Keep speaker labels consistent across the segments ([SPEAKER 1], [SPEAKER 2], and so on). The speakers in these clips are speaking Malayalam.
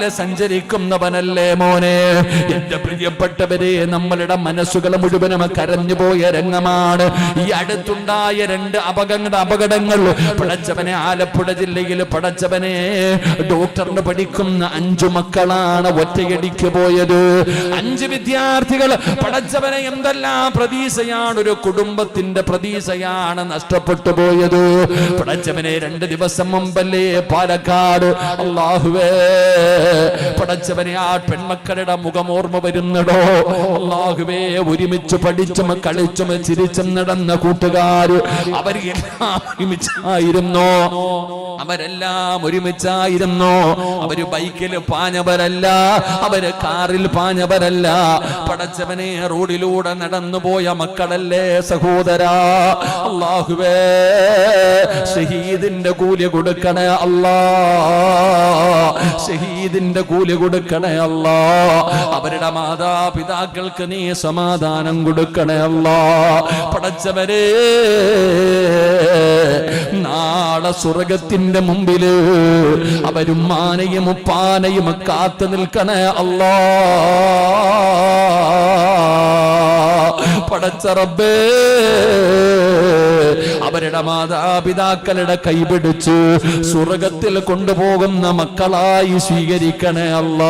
[SPEAKER 1] വണ്ടിയിൽ സഞ്ചരിക്കുന്നവനല്ലേ മോനെ? എന്റെ പ്രിയപ്പെട്ടവരെ നമ്മളുടെ മനസ്സുകൾ മുഴുവനും കരഞ്ഞു പോയ രംഗമാണ്. ഈ അടുത്തുണ്ടായ രണ്ട് അപകട അപകടങ്ങൾ. പടച്ചവനെ ആലപ്പുഴ ജില്ലയിൽ പടച്ചവനെ ഡോക്ടറിന് പഠിക്കുന്ന അഞ്ചു മക്കളാണ് ഒറ്റയടിക്ക് പോയത്. അഞ്ച് വിദ്യാർത്ഥികൾ പടച്ചവനെ എന്തെല്ലാം പ്രതീക്ഷയാണ്? ഒരു കുടുംബത്തിന്റെ പ്രതീക്ഷയാണ് നഷ്ടപ്പെട്ടു പോയത്. പടച്ചവനെ രണ്ട് ദിവസം മുമ്പല്ലേ പാലക്കാട്? അള്ളാഹുവേ പടച്ചവനെ ആ പെൺമക്കളുടെ മുഖം ഓർമ്മ വരുന്നടോ? അള്ളാഹുവേ ഒരുമിച്ച് പഠിച്ചും കളിച്ചും ചിരിച്ചും നടന്ന കൂട്ടുകാര് അവരെല്ലാം ഒരുമിച്ചായിരുന്നു? അവരെല്ലാം ഒരുമിച്ചായിരുന്നു? അവർ ബൈക്കിൽ പാഞ്ഞവരല്ല അവർ കാറിൽ പാഞ്ഞവരല്ല. പടച്ചവനെ റോഡിലൂടെ നടന്നുപോയ മക്കളല്ലേ സഹോദര? അള്ളാഹുവേ ഷഹീദിന്റെ കൂലി കൊടുക്കണേ അല്ലാ. ഷഹീദിന്റെ കൂലി കൊടുക്കണേ അല്ല. അവരുടെ മാതാപിതാക്കൾക്ക് നീ സമാധാനം കൊടുക്കണേ അല്ല. പടച്ചവരെ നാളെ സ്വർഗത്തിന്റെ മുമ്പിൽ അവരും മാനയും ഉപ്പാനയും കാത്തു നിൽക്കണേ അല്ലാ. പടച്ച റബ്ബേ. അവരുടെ മാതാപിതാക്കളുടെ കൈപിടിച്ചു സ്വർഗത്തിൽ കൊണ്ടുപോകുന്ന മക്കളായി സ്വീകരിക്കണേ അല്ല.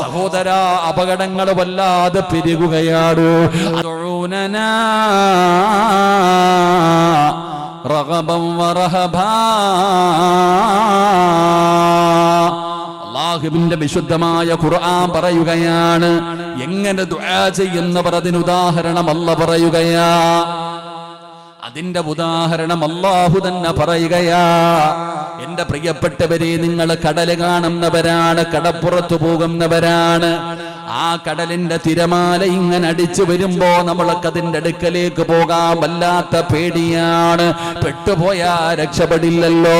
[SPEAKER 1] സഹോദര അപകടങ്ങൾ വല്ലാതെ പെരുകുകയാണ്. റഹബം വറഹബാ. അള്ളാഹുവിന്റെ വിശുദ്ധമായ ഖുർആൻ പറയുകയാണ്. എങ്ങനെ ദുആ ചെയ്യുന്നവർ അതിന് ഉദാഹരണം അല്ല പറയുകയാ. അതിന്റെ ഉദാഹരണം അള്ളാഹു തന്നെ പറയുകയാ. എന്റെ പ്രിയപ്പെട്ടവരെ നിങ്ങൾ കടൽ കാണുന്നവരാണ് കടപ്പുറത്തു പോകുന്നവരാണ്. ആ കടലിന്റെ തിരമാല ഇങ്ങനെ അടിച്ചു വരുമ്പോ നമ്മളൊക്കെ അതിന്റെ അടുക്കലേക്ക് പോകാൻ വല്ലാത്ത പേടിയാണ്. പെട്ടുപോയാ രക്ഷപ്പെടില്ലല്ലോ.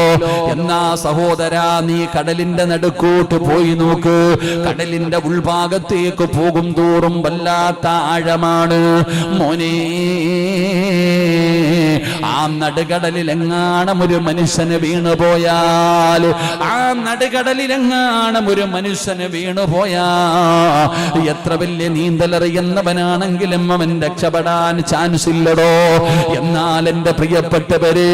[SPEAKER 1] എന്നാ സഹോദര നീ കടലിന്റെ നടുക്കോട്ട് പോയി നോക്ക്. കടലിന്റെ ഉൾഭാഗത്തേക്ക് പോകും തോറും വല്ലാത്ത ആഴമാണ്. മോനേ ആ നടുകടലിൽ എങ്ങാണം ഒരു മനുഷ്യന് വീണു പോയാൽ ആ നടുകടലിലെങ്ങാണം ഒരു മനുഷ്യന് വീണു പോയാ? എത്ര വലിയ നീന്തലറിയുന്നവനാണെങ്കിലും അവൻ രക്ഷപ്പെടാൻ ചാൻസ് ഇല്ലടോ. എന്നാൽ എന്റെ പ്രിയപ്പെട്ടവര്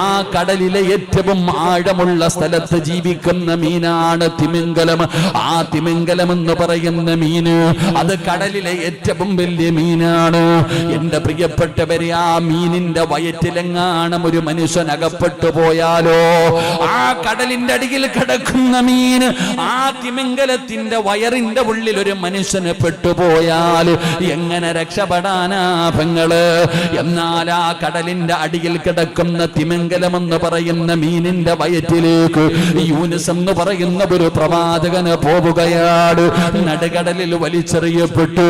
[SPEAKER 1] ആ കടലിലെ ഏറ്റവും ആഴമുള്ള സ്ഥലത്ത് ജീവിക്കുന്ന മീനാണ് തിമിംഗലം. ആ തിമിംഗലം എന്ന് പറയുന്ന മീന് അത് കടലിലെ ഏറ്റവും വലിയ മീനാണ്. എന്റെ പ്രിയപ്പെട്ടവരെ ആ മീനിന്റെ വയറ്റിലെങ്ങാണം ഒരു മനുഷ്യൻ അകപ്പെട്ടു പോയാലോ? ആ കടലിന്റെ അടിയിൽ കിടക്കുന്ന മീൻ ആ തിമിംഗലത്തിന്റെ വയറിന്റെ ഉള്ളിൽ ഒരു മനുഷ്യന് പെട്ടുപോയാൽ എങ്ങനെ രക്ഷപ്പെടാനാ പെങ്ങൾ എന്നാൽ ആ കടലിന്റെ അടിയിൽ കിടക്കുന്ന തിമിംഗലം എന്ന് പറയുന്ന മീനിന്റെ വയറ്റിലേക്ക് യൂനിസ് എന്ന് പറയുന്ന ഒരു പ്രവാചകന് പോവുകയാണ്. നടുകടലിൽ വലിച്ചെറിയപ്പെട്ടു.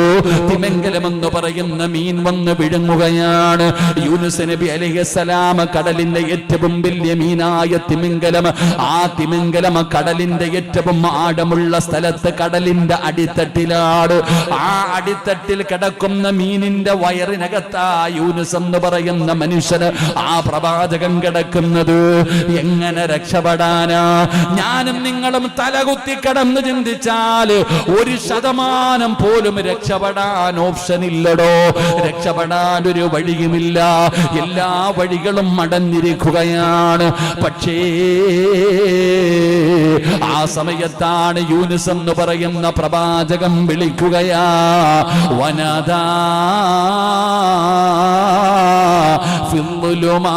[SPEAKER 1] തിമിംഗലം എന്ന് പറയുന്ന മീൻ വന്ന് വിഴുങ്ങുകയാണ്. യൂനിസ് നബി അലൈഹിസ്സലാം കടലിന്റെ ഏറ്റവും വലിയ മീനായ തിമിംഗലം. ആ തിമിംഗലം കടലിന്റെ ഏറ്റവും ആഴമുള്ള സ്ഥലത്ത് കടലിന്റെ അടിത്തട്ടിലാണ്. ആ അടിത്തട്ടിൽ കിടക്കുന്ന മീനിന്റെ വയറിനകത്താ യൂനുസ് എന്ന് പറയുന്ന മനുഷ്യന് ആ പ്രവാചകൻ കിടക്കുന്നത്. എങ്ങനെ രക്ഷപ്പെടാനാ? ഞാനും നിങ്ങളും തലകുത്തി കടന്ന് ചിന്തിച്ചാൽ ഒരു ശതമാനം പോലും രക്ഷപ്പെടാൻ ഓപ്ഷൻ ഇല്ലടോ. രക്ഷപ്പെടാൻ ഒരു വഴിയുമില്ല. എല്ലാ വഴികളും മടഞ്ഞിരിക്കുകയാണ് പക്ഷേ ആ സമയത്താണ് യൂനിസ് എന്ന് പറയുന്ന പ്രവാചകം വിളിക്കുകയാ വനദാ ഫില്ലുലുമാ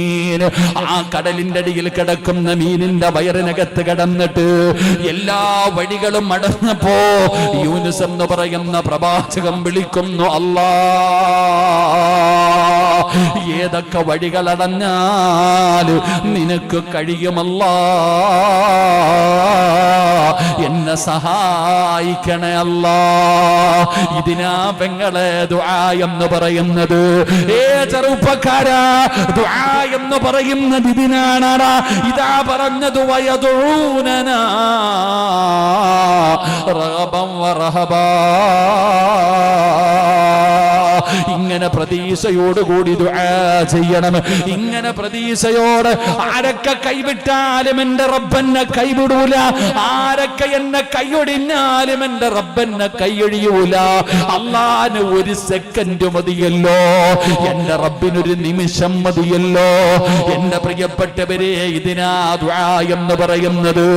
[SPEAKER 1] ആ കടലിന്റെ അടിയിൽ കിടക്കുന്ന മീനിന്റെ വയറിനകത്ത് കിടന്നിട്ട് എല്ലാ വഴികളും അടഞ്ഞപ്പോ യൂനിസ് എന്ന് പറയുന്ന പ്രവാചകം വിളിക്കുന്നു അല്ലാ ഏതൊക്കെ വഴികളടഞ്ഞാൽ നിനക്ക് കഴിയുമല്ല? എന്നെ സഹായിക്കണേ അല്ല. ഇതിനാ പെങ്ങളെ ദുആ എന്ന് പറയുന്നത്. ഏ ചെറുപ്പക്കാരാ ദുആ എന്ന് പറയുന്നത് ഇതിനാണാടാ ഇതാ പറഞ്ഞത് വയതൂനനാ ഇങ്ങനെ പ്രതീക്ഷയോടുകൂടി ചെയ്യണം. ഇങ്ങനെ പ്രതീക്ഷയോട് ആരൊക്കെ കൈവിട്ടാലും എന്റെ റബ്ബെന്നെ കൈവിടൂല. ആരൊക്കെ എന്നെ കൈയൊടിഞ്ഞാലും എന്റെ റബ്ബെന്നെ കൈയൊഴിയൂല. അള്ളാന് ഒരു സെക്കൻഡ് മതിയല്ലോ. എന്റെ റബ്ബിനൊരു നിമിഷം മതിയല്ലോ. എന്റെ പ്രിയപ്പെട്ടവരെ ഇതിനാ എന്ന് പറയുന്നത്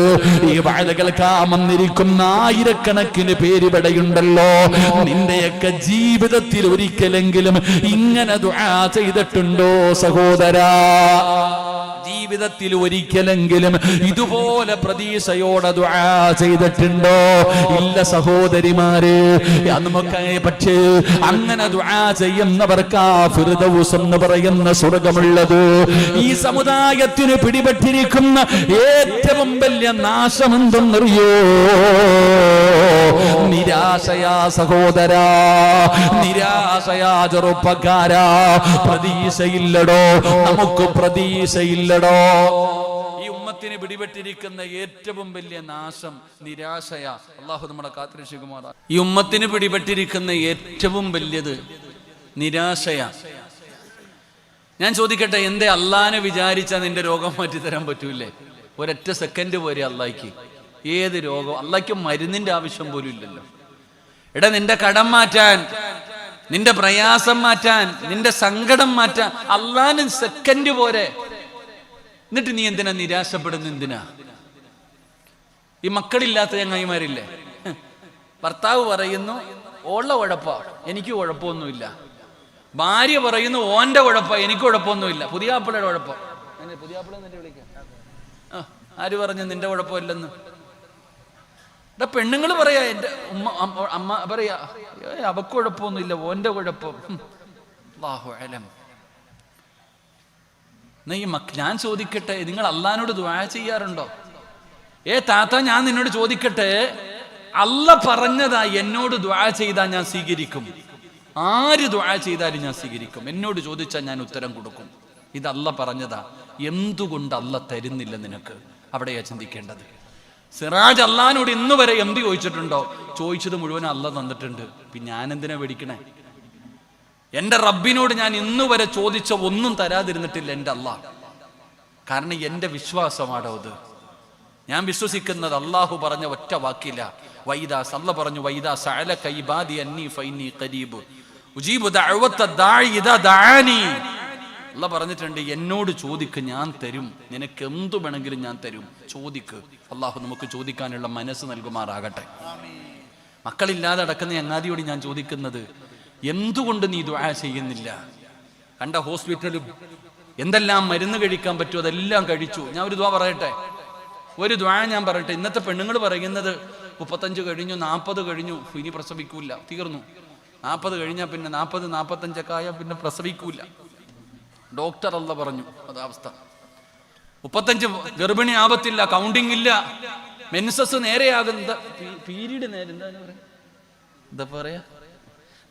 [SPEAKER 1] ഈ വാഴകൾ വന്നിരിക്കുന്ന ആയിരക്കണക്കിന് പേര് ഇവിടെയുണ്ടല്ലോ. നിന്റെയൊക്കെ ജീവിതത്തിൽ ഒരിക്കലെങ്കിലും ഇങ്ങനെ ദുആ ചെയ്തിട്ടുണ്ടോ സഹോദരാ? ജീവിതത്തിൽ ഒരിക്കലെങ്കിലും ഇതുപോലെ പ്രതീക്ഷയോടെ ദുആ ചെയ്തിട്ടുണ്ടോ? ഇല്ല സഹോദരിമാര് ആ നമുക്ക് പക്ഷേ അങ്ങനെ ദുആ ചെയ്യുന്നവർക്ക് ഫിർദൗസ് എന്ന് പറയുന്ന സ്വർഗമുള്ളത് ഈ സമുദായത്തിന് പിടിപെട്ടിരിക്കുന്ന ഏറ്റവും വലിയ നാശം എന്തെന്നറിയോ നിരാശയാ സഹോദരാ നിരാശയാ ചെറുപ്പക്കാരാ. പ്രതീക്ഷയില്ലടോ നമുക്ക് പ്രതീക്ഷയില്ലടോ. ഈ ഉമ്മത്തിന് പിടിപെട്ടിരിക്കുന്ന ഏറ്റവും വലിയ നാശം നിരാശയ. അള്ളാഹു നമ്മുടെ കാത്തിരക്ഷിക്കുമാറാ ഈ ഉമ്മത്തിന് പിടിപെട്ടിരിക്കുന്ന ഏറ്റവും വലിയത് നിരാശയ. ഞാൻ ചോദിക്കട്ടെ എന്തേ അള്ളാനെ വിചാരിച്ചാൽ നിന്റെ രോഗം മാറ്റി തരാൻ പറ്റൂലേ? ഒരൊറ്റ സെക്കൻഡ് പോരെ അള്ളാഹിക്ക്. ഏത് രോഗം? അള്ളായ്ക്ക് മരുന്നിന്റെ ആവശ്യം പോലും ഇല്ലല്ലോ. എടാ നിന്റെ കടം മാറ്റാൻ നിന്റെ പ്രയാസം മാറ്റാൻ നിന്റെ സങ്കടം മാറ്റാൻ അള്ളാനും സെക്കൻഡ് പോരെ. എന്നിട്ട് നീ എന്തിനാ നിരാശപ്പെടുന്ന എന്തിനാ? ഈ മക്കളില്ലാത്ത ചങ്ങായിമാരില്ലേ. ഭർത്താവ് പറയുന്നു ഓള്ള കുഴപ്പ എനിക്ക് കുഴപ്പമൊന്നുമില്ല. ഭാര്യ പറയുന്നു ഓന്റെ കുഴപ്പ എനിക്ക് കുഴപ്പമൊന്നുമില്ല. പുതിയ ആപ്പിളയുടെ കുഴപ്പം വിളിക്കാം. ആര് പറഞ്ഞു നിന്റെ കുഴപ്പമില്ലെന്ന്? എടാ പെണ്ണുങ്ങൾ പറയാ എന്റെ ഉമ്മ അമ്മ- പറയാ "ഏയ്, അവക്ക് കുഴപ്പമൊന്നുമില്ല ഓന്റെ കുഴപ്പം. ഹും. ഈ മക്ക ഞാൻ ചോദിക്കട്ടെ നിങ്ങൾ അള്ളഹാനോട് ദ്വാ ചെയ്യാറുണ്ടോ? ഏ താത്ത ഞാൻ നിന്നോട് ചോദിക്കട്ടെ അല്ല പറഞ്ഞതാ എന്നോട് ദ്വാ ചെയ്താൽ ഞാൻ സ്വീകരിക്കും. ആര് ദ്വാ ചെയ്താലും ഞാൻ സ്വീകരിക്കും. എന്നോട് ചോദിച്ചാൽ ഞാൻ ഉത്തരം കൊടുക്കും. ഇത് പറഞ്ഞതാ. എന്തുകൊണ്ട് അല്ല തരുന്നില്ല നിനക്ക്? അവിടെയാ ചിന്തിക്കേണ്ടത്. സിറാജ് അള്ളഹാനോട് ഇന്ന് വരെ എന്ത് ചോദിച്ചിട്ടുണ്ടോ? ചോദിച്ചത് മുഴുവൻ അല്ല തന്നിട്ടുണ്ട്. പിന്നെ ഞാൻ എന്തിനാ പേടിക്കണേ? എന്റെ റബ്ബിനോട് ഞാൻ ഇന്ന് വരെ ചോദിച്ച ഒന്നും തരാതിരുന്നിട്ടില്ല എന്റെ അല്ല. കാരണം എന്റെ വിശ്വാസമാണോ അത്? ഞാൻ വിശ്വസിക്കുന്നത് അള്ളാഹു പറഞ്ഞ ഒറ്റ വാക്കില്ല. വൈദാ സല്ല പറഞ്ഞു വൈദാ സഅല കൈബാദി അന്നി ഫൈനി ഖരീബ്. ഉജീബു അല്ല പറഞ്ഞിട്ടുണ്ട് എന്നോട് ചോദിക്ക് ഞാൻ തരും. നിനക്ക് എന്തു വേണമെങ്കിലും ഞാൻ തരും. ചോദിക്ക്. അള്ളാഹു നമുക്ക് ചോദിക്കാനുള്ള മനസ്സ് നൽകുമാറാകട്ടെ. മക്കളില്ലാതെ അടക്കുന്ന അങ്ങാതിയോട് ഞാൻ ചോദിക്കുന്നത് എന്തുകൊണ്ട് നീ ദുആ ചെയ്യുന്നില്ല? കണ്ട ഹോസ്പിറ്റലും എന്തെല്ലാം മരുന്ന് കഴിക്കാൻ പറ്റുമോ അതെല്ലാം കഴിച്ചു. ഞാൻ ഒരു ദ്വാ പറയട്ടെ? ഒരു ദ്വാ ഞാൻ പറയട്ടെ. ഇന്നത്തെ പെണ്ണുങ്ങൾ പറയുന്നത് മുപ്പത്തഞ്ച് കഴിഞ്ഞു നാൽപ്പത് കഴിഞ്ഞു. ഇനി പ്രസവിക്കൂല. തീർന്നു. നാൽപ്പത് കഴിഞ്ഞാൽ പിന്നെ നാൽപ്പത് നാൽപ്പത്തഞ്ചൊക്കെ ആയാൽ പിന്നെ പ്രസവിക്കൂല. ഡോക്ടർ അല്ല പറഞ്ഞു അതാവസ്ഥ മുപ്പത്തഞ്ച് ഗർഭിണി ആപത്തില്ല കൗണ്ടിങ് ഇല്ല. മെൻസസ് നേരെയാകുന്ന പീരീഡ് നേരെ എന്താ പറയാ എന്താ പറയാ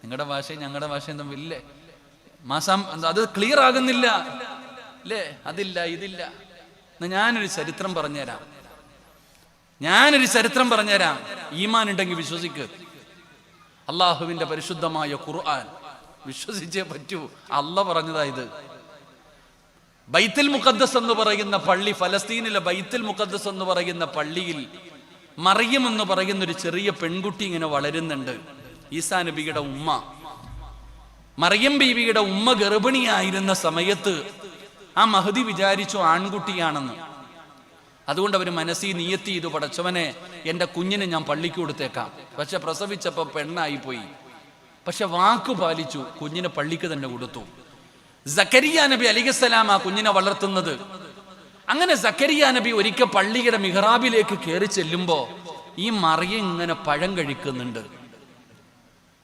[SPEAKER 1] നിങ്ങളുടെ ഭാഷയും ഞങ്ങളുടെ ഭാഷയും തമ്മില്ലേ മാസം എന്താ, അത് ക്ലിയർ ആകുന്നില്ല. അല്ലേ അതില്ല ഇതില്ല. ഞാനൊരു ചരിത്രം പറഞ്ഞുതരാം. ഞാനൊരു ചരിത്രം പറഞ്ഞുതരാം. ഈമാൻ ഉണ്ടെങ്കിൽ വിശ്വസിക്ക്. അള്ളാഹുവിന്റെ പരിശുദ്ധമായ ഖുർആൻ. വിശ്വസിച്ചേ പറ്റൂ. അല്ല പറഞ്ഞതാ ഇത്. ബൈത്തുൽ മുഖദ്ദസ് എന്ന് പറയുന്ന പള്ളി ഫലസ്തീനിലെ ബൈത്തിൽ മുഖദ്ദസ് എന്ന് പറയുന്ന പള്ളിയിൽ മറിയം എന്ന് പറയുന്ന ഒരു ചെറിയ പെൺകുട്ടി ഇങ്ങനെ വളരുന്നുണ്ട്. ഈസാ നബിയുടെ ഉമ്മ. മറിയം ബീവിയുടെ ഉമ്മ ഗർഭിണിയായിരുന്ന സമയത്ത് ആ മഹതി വിചാരിച്ചു ആൺകുട്ടിയാണെന്ന്. അതുകൊണ്ട് അവർ മനസ്സിൽ നീയത്തി ചെയ്തു പടച്ചവനെ എന്റെ കുഞ്ഞിനെ ഞാൻ പള്ളിക്ക് കൊടുത്തേക്കാം. പക്ഷെ പ്രസവിച്ചപ്പോൾ പെണ്ണായി പോയി പക്ഷെ വാക്ക് പാലിച്ചു കുഞ്ഞിനെ പള്ളിക്ക് തന്നെ കൊടുത്തു. സക്കരിയ നബി അലിഖസ്സലാം ആ കുഞ്ഞിനെ വളർത്തുന്നത്. അങ്ങനെ സക്കരിയ നബി ഒരിക്കൽ പള്ളിയുടെ മിഹ്റാബിലേക്ക് കയറി ചെല്ലുമ്പോ ഈ മറിയ ഇങ്ങനെ പഴം കഴിക്കുന്നുണ്ട്.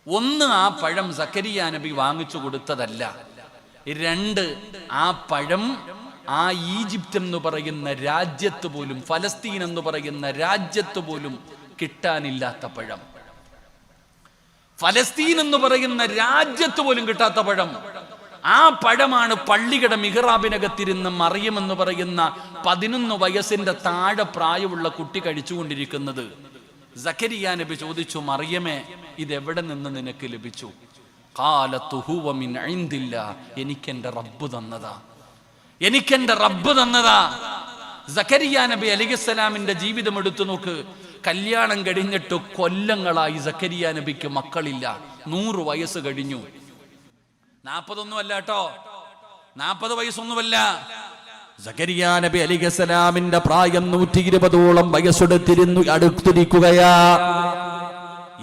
[SPEAKER 1] ഒന്ന് ആ പഴം സക്കരിയ നബി വാങ്ങിച്ചു കൊടുത്തതല്ല. രണ്ട് ആ പഴം ആ ഈജിപ്ത് എന്ന് പറയുന്ന രാജ്യത്ത് പോലും ഫലസ്തീൻ എന്ന് പറയുന്ന രാജ്യത്ത് പോലും കിട്ടാനില്ലാത്ത പഴം. ഫലസ്തീൻ എന്ന് പറയുന്ന രാജ്യത്ത് പോലും കിട്ടാത്ത പഴം. ആ പഴമാണ് പള്ളിയുടെ മിഹ്റാബിനകത്തിരുന്ന് മറിയം എന്ന് പറയുന്ന പതിനൊന്ന് വയസ്സിന്റെ താഴെ പ്രായമുള്ള കുട്ടി കഴിച്ചുകൊണ്ടിരിക്കുന്നത്. സക്കരിയ നബി ചോദിച്ചു മറിയമേ ഇത് എവിടെ നിന്ന് നിനക്ക് ലഭിച്ചു? കാലത്തു ഹുവ മിൻ ഐന്ദില്ല എനിക്കെന്റെ റബ്ബ് തന്നതാ. എനിക്കെന്റെ റബ്ബ് തന്നതാ. സക്കരിയ നബി അലിഖലാമിന്റെ ജീവിതം എടുത്തു നോക്ക്. കല്യാണം കഴിഞ്ഞിട്ട് കൊല്ലങ്ങളായി സക്കരിയ നബിക്ക് മക്കളില്ല. നൂറ് വയസ്സ് കഴിഞ്ഞു. നാപ്പതൊന്നുമല്ല കേട്ടോ. നാപ്പത് വയസ്സൊന്നുമല്ല. സക്കരിയ നബി അലിഖലാമിന്റെ പ്രായം നൂറ്റി ഇരുപതോളം വയസ്സെടുത്തിരുന്നു അടുത്തിരിക്കുകയാ.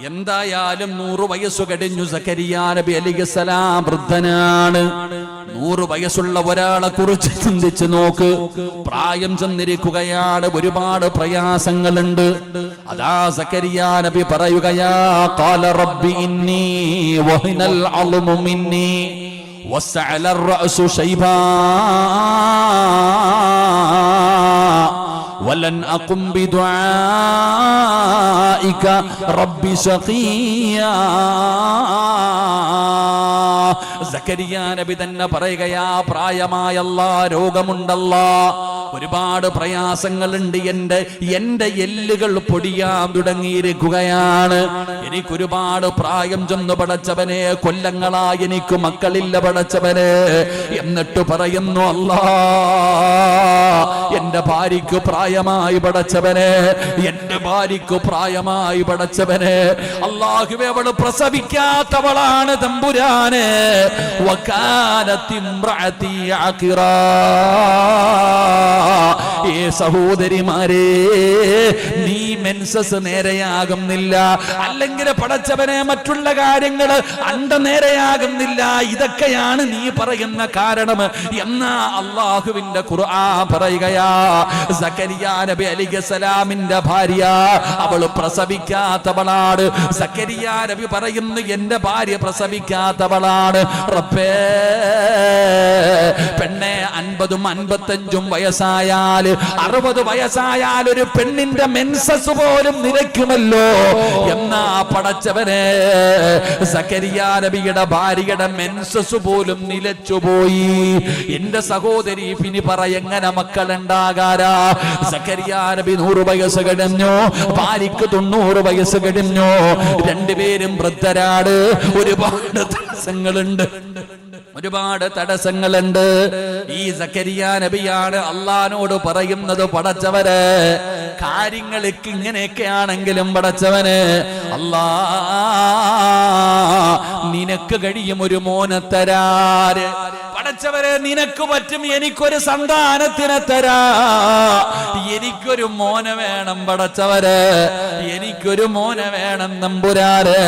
[SPEAKER 1] എന്തായാലും നൂറ് വയസ്സു കഴിഞ്ഞു സക്കരിയ നബി അലിഖലാം വൃദ്ധനാണ്. നൂറ് വയസ്സുള്ള ഒരാളെ കുറിച്ച് ചിന്തിച്ചു നോക്ക്. പ്രായം ചെന്നിരിക്കുകയാണ് ഒരുപാട് പ്രയാസങ്ങളുണ്ട്. അതാ സക്കരിയ നബി പറയുകയാ കാല റബ്ബി ഇന്നി വഹിനൽ അളുമു മിന്നി. وسعل الرأس شيبا. ولن أقم بدعائك رب شقيا. സക്കരിയ നബി തന്നെ പറയുകയാ പ്രായമായല്ല രോഗമുണ്ടല്ല. ഒരുപാട് പ്രയാസങ്ങളുണ്ട് എന്റെ എന്റെ എല്ലുകൾ പൊടിയാൻ തുടങ്ങിയിരിക്കുകയാണ്. എനിക്കൊരുപാട് പ്രായം ചെന്ന് പടച്ചവനെ കൊല്ലങ്ങളായി എനിക്ക് മക്കളില്ല പടച്ചവനെ. എന്നിട്ട് പറയുന്നു അല്ലാ എന്റെ ഭാര്യയ്ക്ക് പ്രായമായി പടച്ചവനെ എന്റെ ഭാര്യയ്ക്ക് പ്രായമായി പടച്ചവനെ. അള്ളാഹുവെ അവൾ പ്രസവിക്കാത്തവളാണ് തമ്പുരാന്. ഏ സഹോദരിമാരെ നീ മെൻസസ് നേരെയാകുന്നില്ല. അല്ലെങ്കിൽ പടച്ചവനെ മറ്റുള്ള കാര്യങ്ങൾ അണ്ട നേരെയാകുന്നില്ല. ഇതൊക്കെയാണ് നീ പറയുന്ന കാരണം. എന്നാ അള്ളാഹുവിന്റെ ഖുർആ പറയുകയാ സക്കരിയ നബി അലിഗസലാമിന്റെ ഭാര്യ അവൾ പ്രസവിക്കാത്തവളാണ്. സക്കരിയ നബി പറയുന്നു എന്റെ ഭാര്യ പ്രസവിക്കാത്തവളാണ്. റബ്ബേ. പെണ്ണെ അൻപതും അൻപത്തഞ്ചും വയസ്സായാൽ അറുപത് വയസ്സായാൽ ഒരു പെണ്ണിന്റെ മെൻസസ് പോലും നിലയ്ക്കുമല്ലോ. എന്നാ പടച്ചവനെ സക്കരിയ നബിയുടെ ഭാര്യയുടെ മെൻസസ് പോലും നിലച്ചുപോയി. എന്റെ സഹോദരി പിനി പറ എങ്ങനെ മക്കളുണ്ടാകാരാ സക്കരിയ നബി നൂറ് വയസ്സ് കഴിഞ്ഞു ഭാര്യക്ക് തൊണ്ണൂറ് വയസ്സ് കഴിഞ്ഞു. രണ്ടുപേരും വൃദ്ധരാട് ഒരുപാട് തടസ്സങ്ങളുണ്ട്. ഒരുപാട് തടസ്സങ്ങളുണ്ട്. ഈ സക്കരിയ നബിയാണ് അള്ളഹാനോട് പറയുന്നത് പടച്ചവര്. കാര്യങ്ങൾക്ക് ഇങ്ങനെയൊക്കെ ആണെങ്കിലും പടച്ചവന് അല്ലാ നിനക്ക് കഴിയും ഒരു മോനെ തരാര് പടച്ചവരെ നിനക്ക് പറ്റും എനിക്കൊരു സന്താനത്തിനെ തരാ. എനിക്കൊരു മോനെ വേണം പടച്ചവര്. എനിക്കൊരു മോനെ വേണം നമ്പുരാര്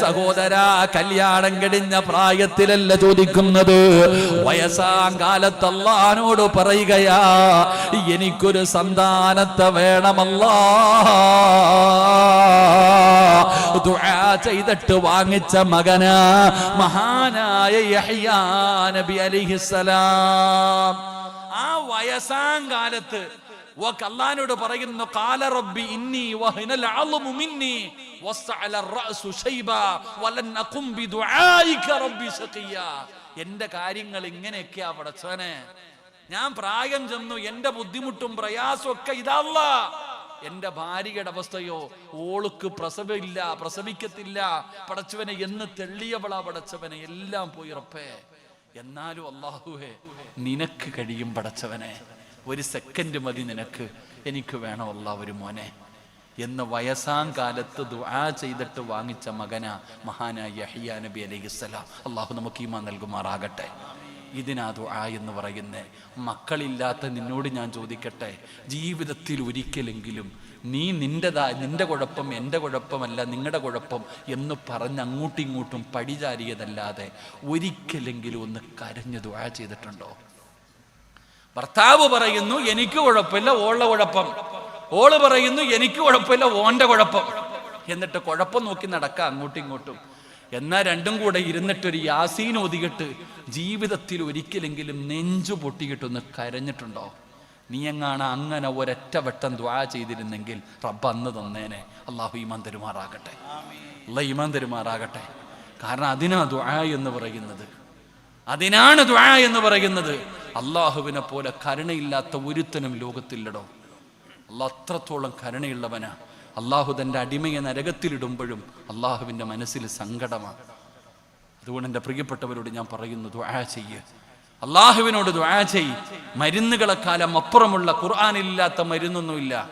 [SPEAKER 1] സഹോദര കല്യാണം കഴിഞ്ഞ പ്രായത്തിലല്ല ചോദിക്കുന്നത്? വയസ്സാം കാലത്ത് പറയുകയാ എനിക്കൊരു സന്താനത്തെ വേണമല്ലാ. ചെയ്തിട്ട് വാങ്ങിച്ച മകന മഹാനായ നബി അലിഹിസലാം ആ വയസ്സാം കാലത്ത് അള്ളഹാനോട് പറയുന്നു കാല റബ്ബി ഇന്നി വഹിനൽ അളമു മിന്നി വസ്അല റഅസു ഷൈബ വലൻ അഖും ബിദുആയിക റബ്ബി സഖിയ എന്റെ കാര്യങ്ങൾ ഇങ്ങനെയൊക്കെയാ പടച്ചവനെ. ഞാൻ പ്രായം ചെന്നു എന്റെ ബുദ്ധിമുട്ടും പ്രയാസവും ഒക്കെ ഇതല്ല എന്റെ ഭാര്യയുടെ അവസ്ഥയോ ഓൾക്ക് പ്രസവമില്ല പ്രസവിക്കത്തില്ല. പടച്ചവനെ എന്ന് തെള്ളിയവളാ പടച്ചവനെ. എല്ലാം പോയി ഉറപ്പേ എന്നാലും അള്ളാഹുവേ നിനക്ക് കഴിയും പടച്ചവനെ. ഒരു സെക്കൻഡ് മതി നിനക്ക്. എനിക്ക് വേണം അള്ളാഹ് ഒരു മോനെ. എന്ന് വയസ്സാം കാലത്ത് ദുആ ചെയ്തിട്ട് വാങ്ങിച്ച മകന മഹാനായ യഹിയ നബി അലൈഹിസ്സലാം അള്ളാഹു നമുക്ക് ഈമാ നൽകുമാറാകട്ടെ ഇതിനാ ദുആ എന്ന് പറയുന്നേ. മക്കളില്ലാത്ത നിന്നോട് ഞാൻ ചോദിക്കട്ടെ. ജീവിതത്തിൽ ഒരിക്കലെങ്കിലും നീ നിന്റെതാ നിന്റെ കുഴപ്പം എന്റെ കുഴപ്പമല്ല നിങ്ങളുടെ കുഴപ്പം എന്ന് പറഞ്ഞ് അങ്ങോട്ടും ഇങ്ങോട്ടും പടിചാരിയതല്ലാതെ ഒരിക്കലെങ്കിലും ഒന്ന് കരഞ്ഞ് ദുആ ചെയ്തിട്ടുണ്ടോ? ഭർത്താവ് പറയുന്നു എനിക്ക് കുഴപ്പമില്ല ഓളുടെ കുഴപ്പം. ഓൾ പറയുന്നു എനിക്ക് കുഴപ്പമില്ല ഓന്റെ കുഴപ്പം. എന്നിട്ട് കുഴപ്പം നോക്കി നടക്കുക അങ്ങോട്ടും ഇങ്ങോട്ടും എന്നാ രണ്ടും കൂടെ ഇരുന്നിട്ടൊരു യാസീൻ ഒതുകിട്ട് ജീവിതത്തിൽ ഒരിക്കലെങ്കിലും നെഞ്ചു പൊട്ടിയിട്ടൊന്ന് കരഞ്ഞിട്ടുണ്ടോ? നീ എങ്ങാണ് അങ്ങനെ ഒരൊറ്റ വട്ടം ദ്വാ ചെയ്തിരുന്നെങ്കിൽ റബ്ബ് അന്ന് തന്നേനെ. അള്ളാഹു ഈമാൻ തരുമാറാകട്ടെ. അല്ല ഈമാൻ തരുമാറാകട്ടെ. കാരണം അതിനാ ദ്വാ എന്ന് പറയുന്നത്. അതിനാണ് ദ്വാ എന്ന് പറയുന്നത്. അള്ളാഹുവിനെ പോലെ കരുണയില്ലാത്ത ഒരുത്തനും ലോകത്തില്ലടോ. അള്ളാഹ് അത്രത്തോളം കരുണയുള്ളവനാ. അള്ളാഹു തന്റെ അടിമയെ നരകത്തിലിടുമ്പോഴും അള്ളാഹുവിന്റെ മനസ്സിൽ സങ്കടമാണ് അതുകൊണ്ട് എന്റെ പ്രിയപ്പെട്ടവരോട് ഞാൻ പറയുന്നു ദ്വാ ചെയ്യ്. അള്ളാഹുവിനോട് ദ്വാ ചെയ്. മരുന്നുകളെക്കാലം അപ്പുറമുള്ള ഖുർആാനില്ലാത്ത മരുന്നൊന്നുമില്ല.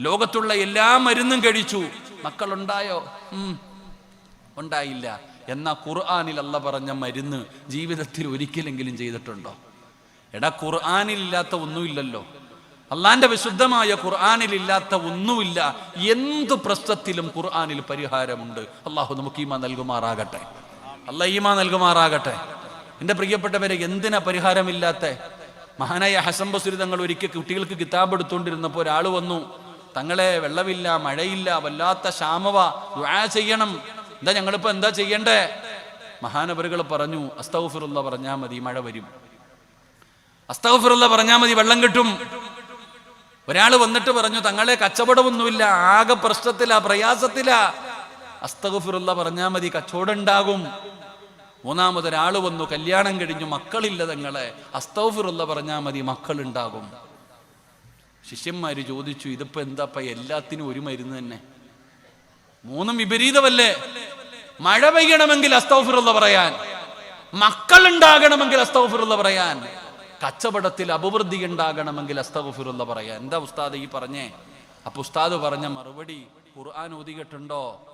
[SPEAKER 1] ലോകത്തുള്ള എല്ലാ മരുന്നും കഴിച്ചു. മക്കളുണ്ടായോ. ഉണ്ടായില്ല. എന്നാ ഖുർആാനിൽ അല്ല പറഞ്ഞ മരുന്ന് ജീവിതത്തിൽ ഒരിക്കലെങ്കിലും ചെയ്തിട്ടുണ്ടോ? എടാ ഖുർആാനിലില്ലാത്ത ഒന്നുമില്ലല്ലോ. അള്ളാന്റെ വിശുദ്ധമായ ഖുർആാനിലില്ലാത്ത ഒന്നുമില്ല. എന്ത് പ്രശ്നത്തിലും ഖുർആാനിൽ പരിഹാരമുണ്ട്? അള്ളാഹു നമുക്ക് ഈമ നൽകുമാറാകട്ടെ. അല്ല ഈമ നൽകുമാറാകട്ടെ. എന്റെ പ്രിയപ്പെട്ടവരെ എന്തിനാ പരിഹാരമില്ലാത്ത? മഹാനായ ഹസൻ ബസുരി തങ്ങൾ ഒരിക്കൽ കുട്ടികൾക്ക് കിതാബ് എടുത്തുകൊണ്ടിരുന്നപ്പോൾ ഒരാൾ വന്നു തങ്ങളെ വെള്ളമില്ല മഴയില്ല വല്ലാത്ത ക്ഷാമവ ദുആ ചെയ്യണം. എന്താ ഞങ്ങളിപ്പോ എന്താ ചെയ്യണ്ടേ? മഹാനവരുകൾ പറഞ്ഞു അസ്തൗഫിറുള്ള പറഞ്ഞാൽ മതി മഴ വരും. അസ്തൗഫിറുള്ള പറഞ്ഞാൽ മതി വെള്ളം കിട്ടും. ഒരാൾ വന്നിട്ട് പറഞ്ഞു തങ്ങളെ കച്ചവടമൊന്നുമില്ല ആകെ പ്രശ്നത്തിലാ പ്രയാസത്തിലാ. അസ്തഗഫിറുള്ള പറഞ്ഞാൽ മതി കച്ചവടം ഉണ്ടാകും. മൂന്നാമതൊരാൾ വന്നു കല്യാണം കഴിഞ്ഞു മക്കളില്ല തങ്ങളെ. അസ്തൗഫിറുള്ള പറഞ്ഞാൽ മതി മക്കളുണ്ടാകും. ശിഷ്യന്മാര് ചോദിച്ചു ഇതിപ്പോ എന്താപ്പ എല്ലാത്തിനും ഒരു മരുന്ന് തന്നെ? മൂന്നും വിപരീതമല്ലേ? മഴ പെയ്യണമെങ്കിൽ അസ്തൗഫിറുള്ള പറയാൻ. മക്കൾ ഉണ്ടാകണമെങ്കിൽ അസ്തൗഫിറുള്ള പറയാൻ. കച്ചവടത്തിൽ അഭിവൃദ്ധി ഉണ്ടാകണമെങ്കിൽ അസ്തഗഫിറുള്ള പറയാ എന്താ ഉസ്താദ് ഈ പറഞ്ഞേ? അപ്പൊ ഉസ്താദ് പറഞ്ഞ മറുപടി ഖുർആൻ ഓതികെട്ടുണ്ടോ?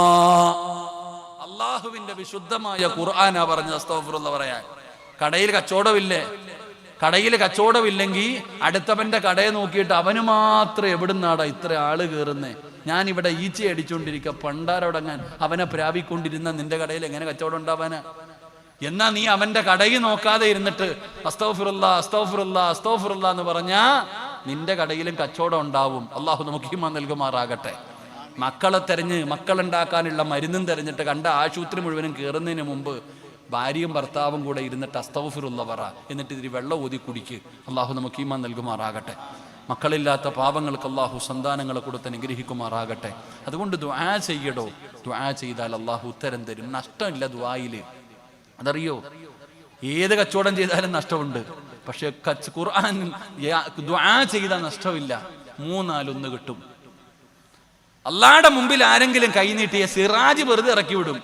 [SPEAKER 1] അള്ളാഹുവിന്റെ ഖുർആാനാ പറഞ്ഞത് അസ്തോഫറുള്ള പറയാൻ. കടയിൽ കച്ചവടമില്ലേ? കടയിൽ കച്ചവടമില്ലെങ്കിൽ അടുത്തവന്റെ കടയെ നോക്കിയിട്ട് അവന് മാത്രം എവിടുന്നാടാ ഇത്ര ആൾ കയറുന്നേ ഞാൻ ഇവിടെ ഈച്ച അടിച്ചുകൊണ്ടിരിക്കുക പണ്ടാരോടങ്ങാൻ അവനെ പ്രാപിക്കൊണ്ടിരുന്ന നിന്റെ കടയിൽ എങ്ങനെ കച്ചവടം ഉണ്ടാവാനാ? എന്നാ നീ അവന്റെ കടയിൽ നോക്കാതെ ഇരുന്നിട്ട് അസ്തോഫിറുള്ള അസ്തോഫിറുള്ള അസ്തോഫിറുള്ള എന്ന് പറഞ്ഞാ നിന്റെ കടയിലും കച്ചവടം ഉണ്ടാവും. അള്ളാഹു നമുക്ക് ഹിമ നൽകുമാറാകട്ടെ. മക്കളെ തെരഞ്ഞ് മക്കളുണ്ടാക്കാനുള്ള മരുന്നും തെരഞ്ഞിട്ട് കണ്ട ആശുപത്രി മുഴുവനും കയറുന്നതിന് മുമ്പ് ഭാര്യയും ഭർത്താവും കൂടെ ഇരുന്നിട്ട് അസ്തൗഫിറുള്ള പറ എന്നിട്ട് ഇതിരി വെള്ളം ഊതി കുടിക്ക്. അള്ളാഹു നമുക്ക് ഈമാൻ നൽകുമാറാകട്ടെ. മക്കളില്ലാത്ത പാവങ്ങൾക്ക് അള്ളാഹു സന്താനങ്ങളെ കൊടുത്ത് അനുഗ്രഹിക്കുമാറാകട്ടെ. അതുകൊണ്ട് ദ്വാ ചെയ്യടോ. ദ്വാ ചെയ്താൽ അള്ളാഹു ഉത്തരം തരും. നഷ്ടമില്ല ദ്വായിൽ അതറിയോ? ഏത് കച്ചവടം ചെയ്താലും നഷ്ടമുണ്ട്. പക്ഷെ ഖുർആൻ ദ്വാ ചെയ്താൽ നഷ്ടമില്ല. മൂന്നാലൊന്ന് കിട്ടും. അള്ളാടെ മുമ്പിൽ ആരെങ്കിലും കൈനീട്ടിയ സിറാജ് വെറുതെ ഇറക്കി വിടും.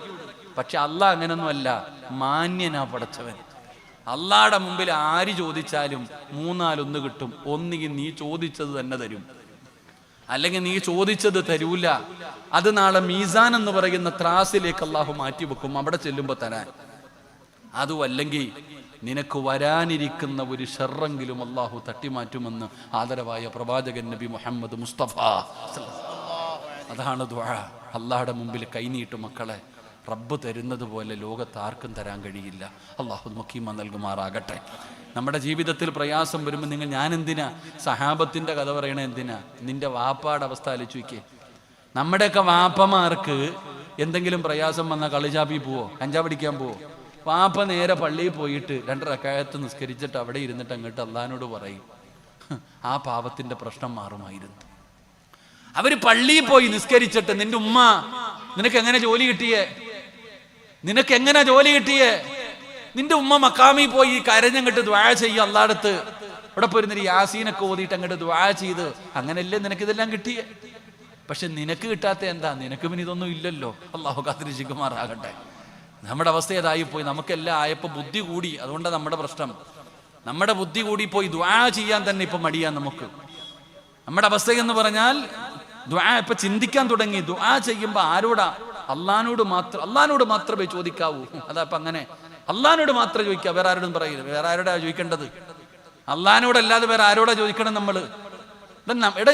[SPEAKER 1] പക്ഷെ അള്ളാഹ് അങ്ങനൊന്നുമല്ല മാന്യനാ പടച്ചവൻ. അള്ളാടെ മുമ്പിൽ ആര് ചോദിച്ചാലും മൂന്നാലൊന്ന് കിട്ടും ഒന്നുകിൽ നീ ചോദിച്ചത് തന്നെ തരും. അല്ലെങ്കിൽ നീ ചോദിച്ചത് തരൂല. അത് നാളെ മീസാൻ എന്ന് പറയുന്ന ത്രാസിലേക്ക് അള്ളാഹു മാറ്റി വെക്കും അവിടെ ചെല്ലുമ്പോ തരാൻ. അതും അല്ലെങ്കിൽ നിനക്ക് വരാനിരിക്കുന്ന ഒരു ഷെറെങ്കിലും അള്ളാഹു തട്ടിമാറ്റുമെന്ന് ആദരവായ പ്രവാചകൻ നബി മുഹമ്മദ് മുസ്തഫ. അതാണ് ദ്വാഴ അള്ളാഹുടെ മുമ്പിൽ കൈനീട്ടു മക്കളെ. റബ്ബ് തരുന്നത് പോലെ ലോകത്ത് ആർക്കും തരാൻ കഴിയില്ല. അള്ളാഹു മുഖീമ നൽകുമാറാകട്ടെ. നമ്മുടെ ജീവിതത്തിൽ പ്രയാസം വരുമ്പോൾ നിങ്ങൾ ഞാൻ എന്തിനാ? സഹാബത്തിന്റെ കഥ പറയണ എന്തിനാ? നിന്റെ വാപ്പാടെ അവസ്ഥ ആലോചിക്കേ നമ്മുടെയൊക്കെ വാപ്പമാർക്ക് എന്തെങ്കിലും പ്രയാസം വന്നാൽ കളിചാപ്പി പോവോ? കഞ്ചാ പിടിക്കാൻ പോവോ? വാപ്പ നേരെ പള്ളിയിൽ പോയിട്ട് രണ്ടരക്കായത്ത് നിസ്കരിച്ചിട്ട് അവിടെ ഇരുന്നിട്ട് അങ്ങോട്ട് അള്ളഹാനോട് പറയും. ആ പാപത്തിന്റെ പ്രശ്നം മാറുമായിരുന്നു. അവർ പള്ളിയിൽ പോയി നിസ്കരിച്ചിട്ട് നിന്റെ ഉമ്മ നിനക്ക് എങ്ങനെ ജോലി കിട്ടിയേ? നിനക്ക് എങ്ങനെ ജോലി കിട്ടിയേ? നിന്റെ ഉമ്മ മക്കാമി പോയി കരഞ്ഞങ്ങട്ട് ദ്വാ ചെയ്യ അല്ലാടത്ത് ഇവിടെ പോയിരുന്നൊരു യാസീനൊക്കെ ഓതിയിട്ട് അങ്ങോട്ട് ദ്വാ ചെയ്ത് അങ്ങനെയല്ലേ നിനക്ക് ഇതെല്ലാം കിട്ടിയേ? പക്ഷെ നിനക്ക് കിട്ടാത്ത എന്താ? നിനക്ക് പിന്നെ ഇതൊന്നും ഇല്ലല്ലോ. അള്ളാഹു കാത്തിരി ചിക്കുമാറാകട്ടെ നമ്മുടെ അവസ്ഥ ഏതായി പോയി? നമുക്കെല്ലാം ആയപ്പോ ബുദ്ധി കൂടി. അതുകൊണ്ടാണ് നമ്മുടെ പ്രശ്നം. നമ്മുടെ ബുദ്ധി കൂടി പോയി ദ്വാ ചെയ്യാൻ തന്നെ ഇപ്പൊ മടിയാ നമുക്ക്. നമ്മുടെ അവസ്ഥ എന്ന് പറഞ്ഞാൽ ദ്വാ ഇപ്പൊ ചിന്തിക്കാൻ തുടങ്ങി. ദുആ ചെയ്യുമ്പോ ആരോടാ? അള്ളഹാനോട് മാത്രം അള്ളഹാനോട് മാത്രമേ ചോദിക്കാവൂ. അതാ ഇപ്പൊ അങ്ങനെ. അള്ളഹാനോട് മാത്രം ചോദിക്കാം വേറെ ആരോടും പറയില്ല. വേറെ ആരോടാ ചോദിക്കേണ്ടത്? അള്ളഹാനോടല്ലാതെ വേറെ ആരോടാ ചോദിക്കണം നമ്മൾ? എടേ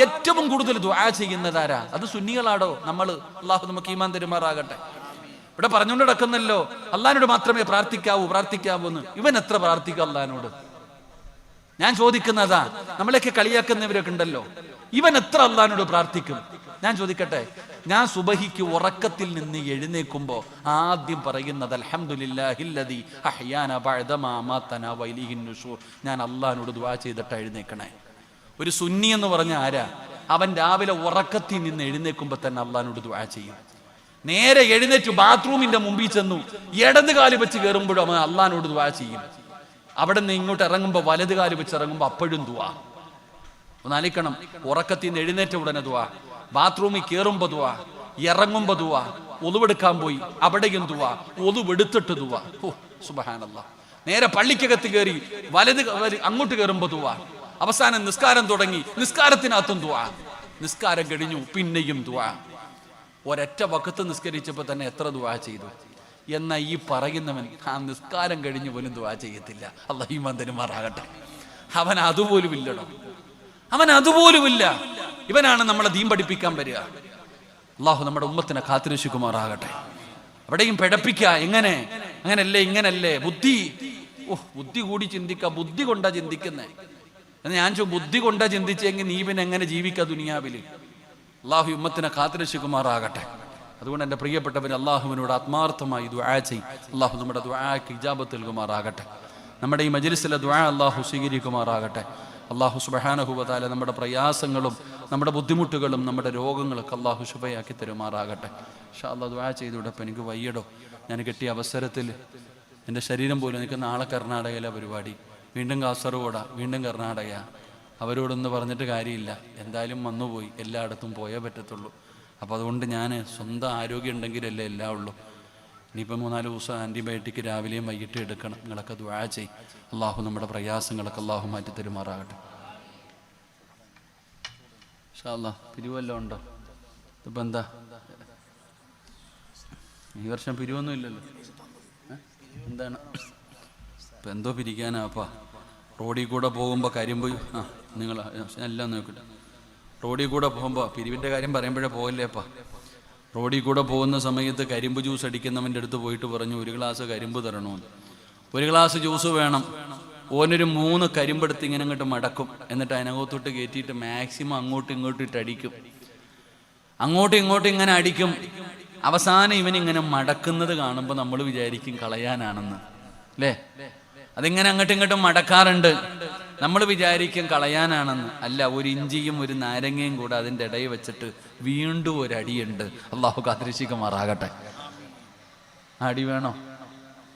[SPEAKER 1] ഏറ്റവും കൂടുതൽ ദുആ ചെയ്യുന്നത് ആരാ? അത് സുന്നികളാടോ? നമ്മൾ അള്ളാഹു നമുക്ക് ഈമാൻ തെരുമാറാകട്ടെ. ഇവിടെ പറഞ്ഞുകൊണ്ട് നടക്കുന്നല്ലോ. അള്ളഹാനോട് മാത്രമേ പ്രാർത്ഥിക്കാവൂ പ്രാർത്ഥിക്കാവൂ എന്ന്. ഇവൻ എത്ര പ്രാർത്ഥിക്കും അള്ളഹാനോട് ഞാൻ ചോദിക്കുന്നതാ. നമ്മളെയൊക്കെ കളിയാക്കുന്നവരൊക്കെ ഉണ്ടല്ലോ. ഇവൻ എത്ര അള്ളഹാനോട് പ്രാർത്ഥിക്കും? ഞാൻ ചോദിക്കട്ടെ ഞാൻ സുബഹിക്ക് ഉറക്കത്തിൽ നിന്ന് എഴുന്നേക്കുമ്പോ ആദ്യം പറയുന്നത് നുശൂർ ഞാൻ അള്ളഹാനോട് ദുആ ചെയ്തിട്ട് എഴുന്നേക്കണേ. ഒരു സുന്നി എന്ന് പറഞ്ഞ ആരാ? അവൻ രാവിലെ ഉറക്കത്തിൽ നിന്ന് എഴുന്നേക്കുമ്പോ തന്നെ അള്ളഹാനോട് ദുആ ചെയ്യും. നേരെ എഴുന്നേറ്റ് ബാത്റൂമിന്റെ മുമ്പിൽ ചെന്നു ഇടത് കാൽ വെച്ച് കയറുമ്പോഴും അവൻ അള്ളഹാനോട് ദുആ ചെയ്യും. അവിടെ നിന്ന് ഇങ്ങോട്ട് ഇറങ്ങുമ്പോൾ വലത് കാൽ വെച്ച് ഇറങ്ങുമ്പോൾ അപ്പോഴും ദുവാ ഒന്ന് അലിക്കണം. ഉറക്കത്തിൽ നിന്ന് എഴുന്നേറ്റ ഉടനെ ദുവാ ബാത്റൂമിൽ കയറുമ്പോൾ ദുവാ ഇറങ്ങുമ്പോൾ ദുവാ ഒതുവെടുക്കാൻ പോയി. അവിടെയും ദുവാ ഒതുവെടുത്തിട്ട് ദുവാ ഓ സുബഹാനല്ല. നേരെ പള്ളിക്കകത്ത് കയറി വലത് അങ്ങോട്ട് കയറുമ്പോൾ ദുവാ അവസാനം നിസ്കാരം തുടങ്ങി. നിസ്കാരത്തിനകത്തും ദുവാ നിസ്കാരം കഴിഞ്ഞു. പിന്നെയും ദുവാ ഒരൊറ്റ വക്കത്ത് നിസ്കരിച്ചപ്പോൾ തന്നെ എത്ര ദുവാ ചെയ്തു? എന്ന ഈ പറയുന്നവൻ ആ നിസ്കാരം കഴിഞ്ഞു പോലും ദുവാ ചെയ്യത്തില്ല. അള്ളാഹ് ഈ മന്ദനുമാറാകട്ടെ അവൻ അതുപോലും ഇല്ലടോ. അവൻ അതുപോലുമില്ല. ഇവനാണ് നമ്മളെ ദീൻ പഠിപ്പിക്കാൻ വരിക. അള്ളാഹു നമ്മുടെ ഉമ്മത്തിനെ കാത്തിരശിക്കുമാറാകട്ടെ അവിടെയും പിഴപ്പിക്ക എങ്ങനെ? അങ്ങനല്ലേ ഇങ്ങനല്ലേ? ബുദ്ധി. ഓ ബുദ്ധി കൂടി ചിന്തിക്ക ബുദ്ധി കൊണ്ടാ ചിന്തിക്കുന്നേ. എന്ന് ഞാൻ ചോ ബുദ്ധി കൊണ്ടാ ചിന്തിച്ചെങ്കിൽ നീ പിന്നെ എങ്ങനെ ജീവിക്ക ദുനിയാവിൽ? അള്ളാഹു ഉമ്മത്തിനെ കാത്തിരശിക്കുമാറാകട്ടെ അതുകൊണ്ട് എന്റെ പ്രിയപ്പെട്ടവർ അള്ളാഹുവിനോട് ആത്മാർത്ഥമായി ദുആ ചെയ്. അള്ളാഹു നമ്മുടെ ദുആക്ക് ഇജാബത്ത് നൽകുമാറാകട്ടെ. നമ്മുടെ ഈ മജലിസിലെ ദുആ അള്ളാഹു സ്വീകരിക്കുമാറാകട്ടെ. അള്ളാഹു സുബഹാനഹുബതാല നമ്മുടെ പ്രയാസങ്ങളും നമ്മുടെ ബുദ്ധിമുട്ടുകളും നമ്മുടെ രോഗങ്ങളൊക്കെ അള്ളാഹു ശുഭയാക്കി തരുമാറാകട്ടെ. ഷാ അള്ളാഹ് ദുആ ചെയ്തുവിടപ്പം എനിക്ക് വയ്യടോ. ഞാൻ കിട്ടിയ അവസരത്തിൽ എന്റെ ശരീരം പോലും എനിക്ക് നാളെ കർണാടകയിലെ പരിപാടി. വീണ്ടും കാസർഗോഡ വീണ്ടും കർണാടക അവരോടൊന്ന് പറഞ്ഞിട്ട് കാര്യമില്ല. എന്തായാലും വന്നുപോയി. എല്ലായിടത്തും പോയേ പറ്റത്തുള്ളൂ. അപ്പോൾ അതുകൊണ്ട് ഞാൻ സ്വന്തം ആരോഗ്യം ഉണ്ടെങ്കിലല്ലേ എല്ലാം ഉള്ളൂ. ഇനിയിപ്പോൾ മൂന്നാൽ ദിവസം ആന്റിബയോട്ടിക് രാവിലെയും വൈകിട്ട് എടുക്കണം. നിങ്ങളൊക്കെ ദ്വാ ചെയ്യും. അള്ളാഹു നമ്മുടെ പ്രയാസങ്ങളൊക്കെ അള്ളാഹു മാറ്റി തരുമാറാകട്ടെ. ഷാല്ല പിരിവല്ലോ ഉണ്ടോ? ഇതിപ്പോൾ എന്താ? ഈ വർഷം പിരിവൊന്നും ഇല്ലല്ലോ. എന്താണ്? ഇപ്പം എന്തോ പിരിക്കാനാപ്പാ റോഡിൽ കൂടെ പോകുമ്പോൾ കരിമ്പ് ആ നിങ്ങൾ എല്ലാം നോക്കട്ടെ. റോഡിൽ കൂടെ പോകുമ്പോൾ പിരിവിന്റെ കാര്യം പറയുമ്പോഴേ പോകല്ലേപ്പാ റോഡിൽ കൂടെ പോകുന്ന സമയത്ത് കരിമ്പ് ജ്യൂസ് അടിക്കുന്നവന്റെ അടുത്ത് പോയിട്ട് പറഞ്ഞു ഒരു ഗ്ലാസ് കരിമ്പ് തരണമെന്ന് ഒരു ഗ്ലാസ് ജ്യൂസ് വേണം. ഓനൊരു മൂന്ന് കരിമ്പെടുത്ത് ഇങ്ങനെ അങ്ങോട്ട് മടക്കും. എന്നിട്ട് അതിനകത്തോട്ട് കയറ്റിയിട്ട് മാക്സിമം അങ്ങോട്ടും ഇങ്ങോട്ടും ഇട്ട് അടിക്കും. അങ്ങോട്ടും ഇങ്ങോട്ടും ഇങ്ങനെ അടിക്കും. അവസാനം ഇവനിങ്ങനെ മടക്കുന്നത് കാണുമ്പോൾ നമ്മൾ വിചാരിക്കും കളയാനാണെന്ന്. അല്ലേ അതിങ്ങനെ അങ്ങോട്ടും ഇങ്ങോട്ടും മടക്കാറുണ്ട്. നമ്മൾ വിചാരിക്കും കളയാനാണെന്ന്. അല്ല ഒരു ഇഞ്ചിയും ഒരു നാരങ്ങയും കൂടെ അതിന്റെ ഇടയിൽ വെച്ചിട്ട് വീണ്ടും ഒരു അടിയുണ്ട്. അള്ളാഹു കാത്തിരിശിക്കുമാറാകട്ടെ അടി വേണോ